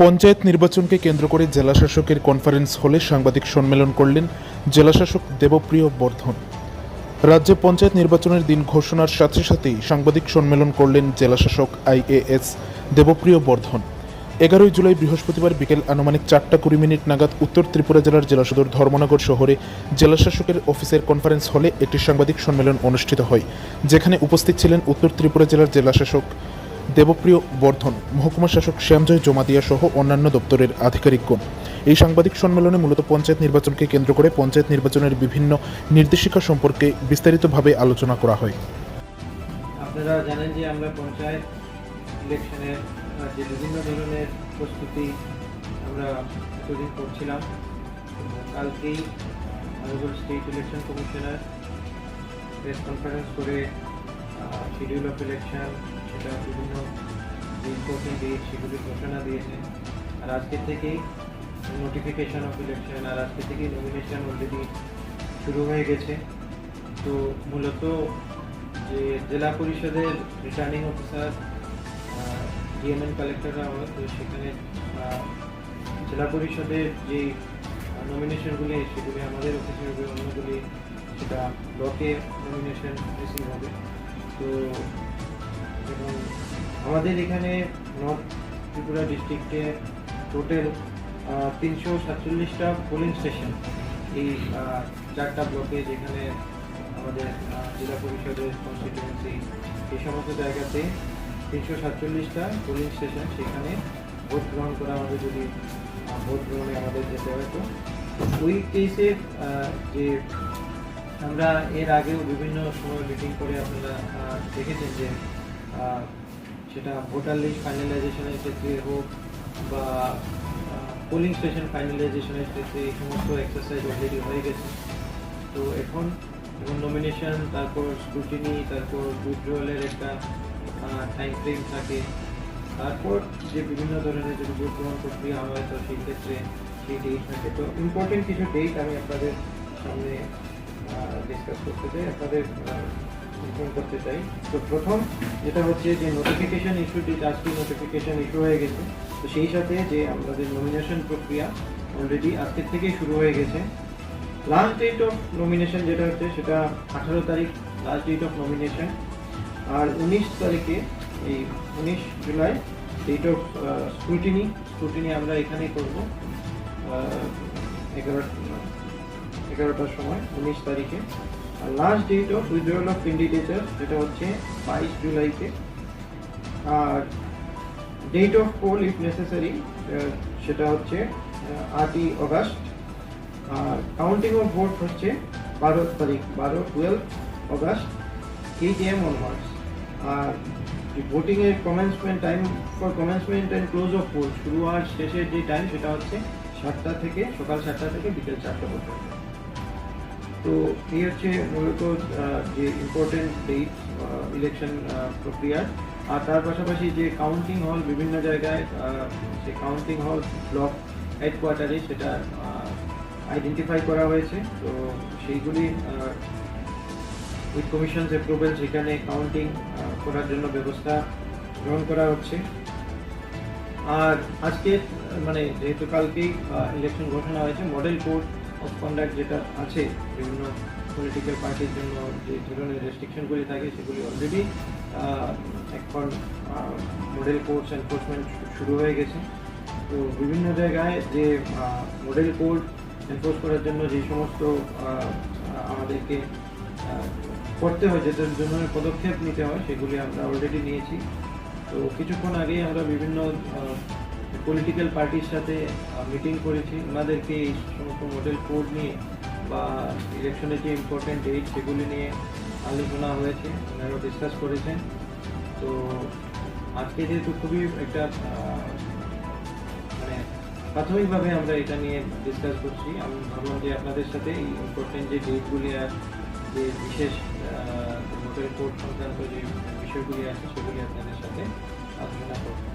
পঞ্চায়েত নির্বাচনকে কেন্দ্র করে জেলাশাসকের কনফারেন্স হলে সাংবাদিক সম্মেলন করলেন জেলাশাসক দেবপ্রিয় বর্ধন। রাজ্যে পঞ্চায়েত নির্বাচনের দিন ঘোষণার সাথে সাথেই সাংবাদিক সম্মেলন করলেন জেলাশাসক আইএএস দেবপ্রিয় বর্ধন। এগারোই জুলাই বৃহস্পতিবার বিকেল আনুমানিক চারটা কুড়ি মিনিট নাগাদ উত্তর ত্রিপুরা জেলার জেলা সদর ধর্মনগর শহরে জেলাশাসকের অফিসের কনফারেন্স হলে একটি সাংবাদিক সম্মেলন অনুষ্ঠিত হয়, যেখানে উপস্থিত ছিলেন উত্তর ত্রিপুরা জেলার জেলাশাসক দেবপ্রিয় বর্ধন মহকুমা শাসক শ্যামজয় জমাতিয়া সহ অন্যান্য দপ্তরের আধিকারিকগণ। এই সাংবাদিক সম্মেলনে মূলত পঞ্চায়েত নির্বাচনকে কেন্দ্র করে পঞ্চায়েত নির্বাচনের বিভিন্ন নির্দেশিকা সম্পর্কে বিস্তারিতভাবে আলোচনা করা হয়। আপনারা জানেন যে আমরা পঞ্চায়েত ইলেকশনের যে বিভিন্ন ধরনের প্রস্তুতি আমরা এতদিন করছিলাম কালকেই honourable state election commissioner press conference করে শিডিউল অফ ইলেকশন সেটা বিভিন্ন যে ইম্পর্টেন্ট ডেট সেগুলি ঘোষণা দিয়েছে। আর আজকে থেকেই নোটিফিকেশন অফ ইলেকশন আর আজকে থেকেই নমিনেশন অলরেডি শুরু হয়ে গেছে। তো মূলত যে জেলা পরিষদের রিটার্নিং অফিসার ডিএমএন কালেক্টররা হয়, তো সেখানে জেলা পরিষদের যে নমিনেশনগুলি সেগুলি আমাদের অফিসে হবে অন্যগুলি, সেটা ব্লকে নমিনেশন রিসিভ হবে। তো এবং আমাদের এখানে নর্থ ত্রিপুরা ডিস্ট্রিক্টে টোটাল তিনশো সাতচল্লিশটা পোলিং স্টেশন এই চারটা ব্লকে যেখানে আমাদের জেলা পরিষদের কনস্টিটিউয়েন্সি এই সমস্ত জায়গাতে তিনশো সাতচল্লিশটা পোলিং স্টেশন সেখানে ভোট গ্রহণ করা আমাদের যদি ভোট গ্রহণে আমাদের যেতে হয় তো। ওই কেসে যে আমরা এর আগেও বিভিন্ন সময় মিটিং করে আপনারা দেখেছেন যে সেটা ভোটার লিস্ট ফাইনালাইজেশনের ক্ষেত্রে হোক বা পোলিং স্টেশন ফাইনালাইজেশনের ক্ষেত্রে এই সমস্ত এক্সারসাইজ অলরেডি হয়ে গেছে। তো এখন যেমন নমিনেশন তারপর স্ক্রুটিনি তারপর উইথড্রয়ালের একটা টাইম ফ্রেম থাকে। তারপর যে বিভিন্ন ধরনের যদি ভোট গ্রহণ প্রক্রিয়া হয়, তো সেই ক্ষেত্রে সেই ডেট থাকে। তো ইম্পর্টেন্ট কিছু ডেট আমি আপনাদের সামনে ডিসকাস করতে চাই। আপনাদের করতে চাই তো প্রথম যেটা হচ্ছে যে নোটিফিকেশন ইস্যু ডেট আজকে নোটিফিকেশন ইস্যু হয়ে গেছে, তো সেই সাথে যে আমাদের নমিনেশন প্রক্রিয়া অলরেডি আজকের থেকেই শুরু হয়ে গেছে। লাস্ট ডেট অফ নমিনেশন যেটা হচ্ছে, সেটা আঠারো তারিখ লাস্ট ডেট অফ নমিনেশন আর উনিশ তারিখে, এই উনিশ July date of scrutiny scrutiny আমরা এখানেই করব। এগারো এগারোটার সময়, উনিশ তারিখে। আর last date of withdrawal of ক্যান্ডিডেটার যেটা হচ্ছে বাইশ জুলাইতে আর date of poll if necessary সেটা হচ্ছে আটই অগাস্ট আর কাউন্টিং অফ ভোট হচ্ছে বারো তারিখ, বারো twelve August eight AM onwards R voting এর commencement time for commencement and close of poll শুরু আর শেষের যে টাইম সেটা হচ্ছে সাতটা থেকে, সকাল সাতটা থেকে বিকেল চারটা পর্যন্ত। তো এই হচ্ছে মূলত যে ইম্পর্টেন্ট ডেট ইলেকশন প্রক্রিয়ার আর তার পাশাপাশি যে কাউন্টিং হল বিভিন্ন জায়গায় যে কাউন্টিং হল ব্লক হেডকোয়ার্টারে সেটা আইডেন্টিফাই করা হয়েছে। তো সেইগুলি উইথ কমিশনস অ্যাপ্রুভেল সেখানে কাউন্টিং করার জন্য ব্যবস্থা গ্রহণ করা হচ্ছে। আর আজকে মানে যেহেতু কালকেই ইলেকশন ঘোষণা হয়েছে মডেল কোড অফ কন্ডাক্ট যেটা আছে, বিভিন্ন পলিটিক্যাল পার্টির জন্য যে ধরনের রেস্ট্রিকশনগুলি থাকে, সেগুলি অলরেডি এখন মডেল কোডস এনফোর্সমেন্ট শুরু হয়ে গেছে। তো বিভিন্ন জায়গায় যে মডেল কোড এনফোর্স করার জন্য যে সমস্ত আমাদেরকে করতে হয়, যে ধরনের পদক্ষেপ নিতে হয়, সেগুলি আমরা অলরেডি নিয়েছি। তো কিছুক্ষণ আগেই আমরা বিভিন্ন পলিটিক্যাল পার্টির সাথে মিটিং করেছি। ওনাদেরকে এই সমস্ত মডেল কোড নিয়ে বা ইলেকশনের যে ইম্পর্টেন্ট ডেট সেগুলি নিয়ে আলোচনা হয়েছে ওনারা ডিসকাস করেছেন। তো আজকে যেহেতু খুবই একটা মানে প্রাথমিকভাবে আমরা এটা নিয়ে ডিসকাস করছি। আমি ভাবলাম যে আপনাদের সাথে এই ইম্পর্টেন্ট যে ডেটগুলি আর যে বিশেষ মোটর কোড সংক্রান্ত যে বিষয়গুলি আছে, সেগুলি আপনাদের সাথে আলোচনা করব।